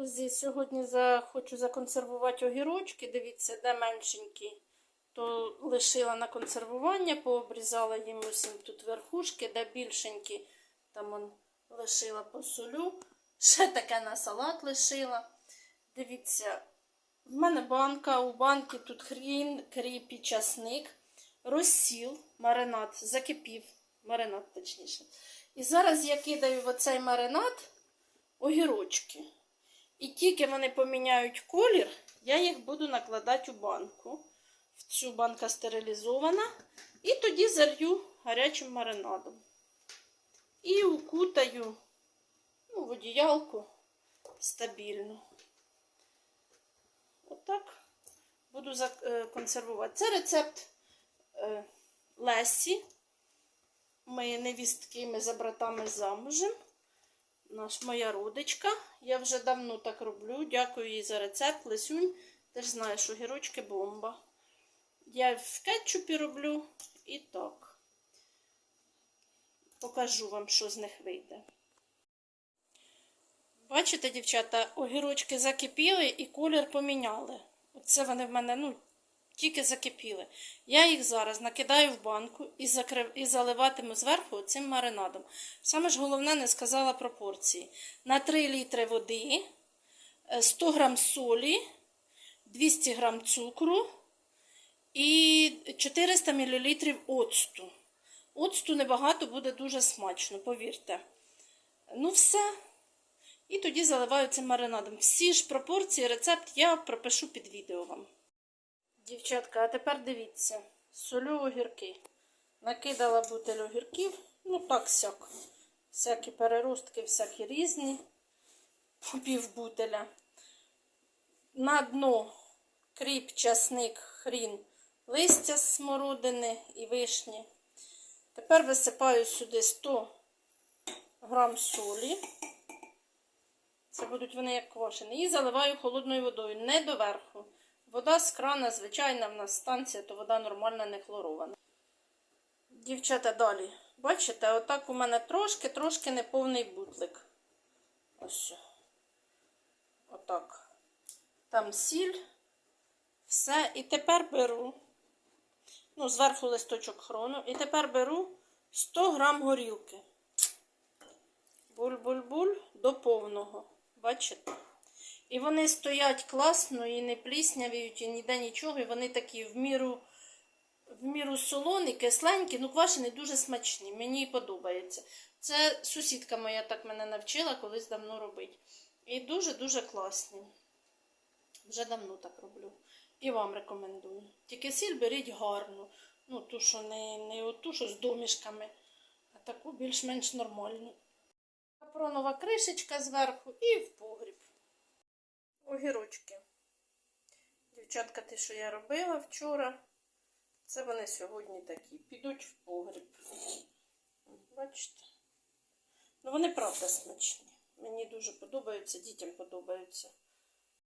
Друзі, сьогодні за... хочу законсервувати огірочки. Дивіться, де меншенькі, то лишила на консервування, пообрізала їм усім тут верхушки, де більшенькі, там он лишила посолю. Ще таке на салат лишила. Дивіться, в мене банка, у банки тут хрін, кріп часник, розсіл, маринад, закипів, маринад точніше. І зараз я кидаю в оцей маринад огірочки. І тільки вони поміняють колір, я їх буду накладати у банку. В цю банка стерилізована. І тоді залью гарячим маринадом. І укутаю ну, в одіялку стабільно. Отак буду е, консервувати. Це рецепт е, Лесі. Ми невістки, ми за братами замужем. Наш моя родичка. Я вже давно так роблю. Дякую їй за рецепт. Лесюнь. Ти ж знаєш, що гірочки бомба. Я в кетчупі роблю і так. Покажу вам, що з них вийде. Бачите, дівчата, огірочки закипіли і колір поміняли. Оце вони в мене, ну, тільки закипіли. Я їх зараз накидаю в банку і, закрив, і заливатиму зверху цим маринадом. Саме ж головне не сказала пропорції. На 3 літри води, е, 100 грам солі, 200 грам цукру і 400 мл оцту. Оцту небагато буде дуже смачно, повірте. Ну, все. І тоді заливаю цим маринадом. Всі ж пропорції, рецепт я пропишу під відео вам. Дівчатка, а тепер дивіться. Солю огірки. Накидала бутиль огірків. Ну так сяк. Всякі переростки, всякі різні. Пів бутиля. На дно кріп, часник, хрін, листя з смородини і вишні. Тепер висипаю сюди 100 грам солі. Це будуть вони як квашені. І заливаю холодною водою, не доверху. Вода з крана, звичайна, в нас станція, то вода нормальна, не хлорована. Дівчата, далі. Бачите, отак у мене трошки-трошки неповний бутлик. Ось. Отак. Там сіль. Все. І тепер беру. Ну, зверху листочок хрону. І тепер беру 100 грам горілки. Буль-буль-буль до повного. Бачите? І вони стоять класно і не пліснявіють, і ніде нічого. І вони такі в міру, в міру солоні, кисленькі, ну квашені дуже смачні. Мені подобається. Це сусідка моя так мене навчила колись давно робити. І дуже-дуже класні. Вже давно так роблю. І вам рекомендую. Тільки сіль беріть гарну. Ну, ту, що не, не оту, що з домішками, а таку більш-менш нормальну. Капронова кришечка зверху і в погріб. Огірочки. Дівчатка, те, що я робила вчора, це вони сьогодні такі. Підуть в погріб. Бачите? Ну, вони правда смачні. Мені дуже подобаються, дітям подобаються.